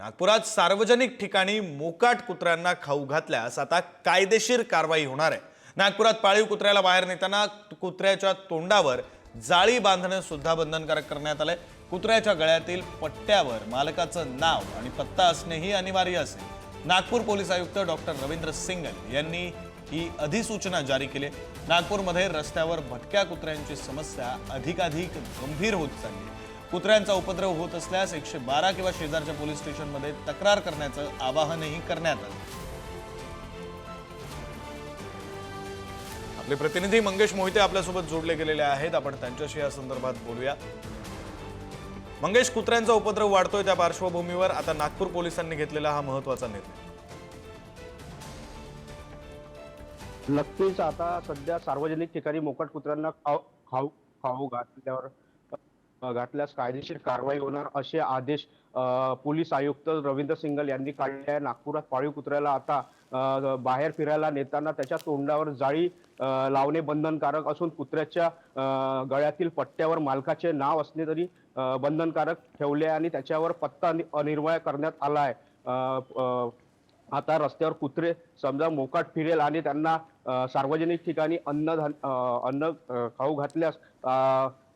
नागपुरात सार्वजनिक ठिकाणी मोकाट कुत्र्यांना खाऊ घातल्यास आता कायदेशीर कारवाई होणार आहे. नागपुरात पाळीव कुत्र्याला बाहेर नेताना कुत्र्याच्या तोंडावर जाळी बांधणं सुद्धा बंधनकारक करण्यात आलंय. कुत्र्याच्या गळ्यातील पट्ट्यावर मालकाचं नाव आणि पत्ता असणेही अनिवार्य असेल. नागपूर पोलीस आयुक्त डॉक्टर रवींद्र सिंगल यांनी ही अधिसूचना जारी केली नागपूरमध्ये रस्त्यावर भटक्या कुत्र्यांची समस्या अधिकाधिक गंभीर होत चालली आहे. कुत्र्यांचा उपद्रव होत असल्यास एकशे बारा किंवा शेजारच्या पोलीस स्टेशनमध्ये तक्रार करण्याचं आवाहनही करण्यात आलं. आपले प्रतिनिधी मंगेश मोहिते आपल्यासोबत जोडले गेलेले आहेत. आपण त्यांच्याशी या संदर्भात बोलूया. मंगेश कुत्र्यांचा उपद्रव वाढतोय त्या पार्श्वभूमीवर. आता नागपूर पोलिसांनी घेतलेला हा महत्त्वाचा निर्णय. नक्कीच आता सध्या सार्वजनिक ठिकाणी मोकट कुत्र्यांना खाऊ खाऊ खाऊ घातल्यावर घातल्यास कायदेशीर कारवाई होणार असे आदेश पोलीस आयुक्त रवींद्र सिंगल यांनी काढले आहे. नागपुरात पाळीव कुत्र्याला आता बाहेर फिरायला नेताना त्याच्या तोंडावर जाळी लावणे बंधनकारक असून कुत्र्याच्या गळ्यातील पट्ट्यावर मालकाचे नाव असणे तरी बंधनकारक ठेवले आहे आणि त्याच्यावर पत्ता अनि- करण्यात आला आहे. आता रस्त्यावर कुत्रे समजा मोकाट फिरेल आणि त्यांना सार्वजनिक ठिकाणी अन्न अन्न खाऊ घातल्यास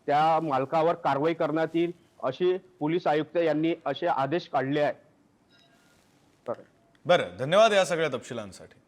त्या मालकावर कारवाई करण्यात येईल अशी पोलीस आयुक्त यांनी असे आदेश काढले आहे बरं. धन्यवाद या सगळ्या तपशिलांसाठी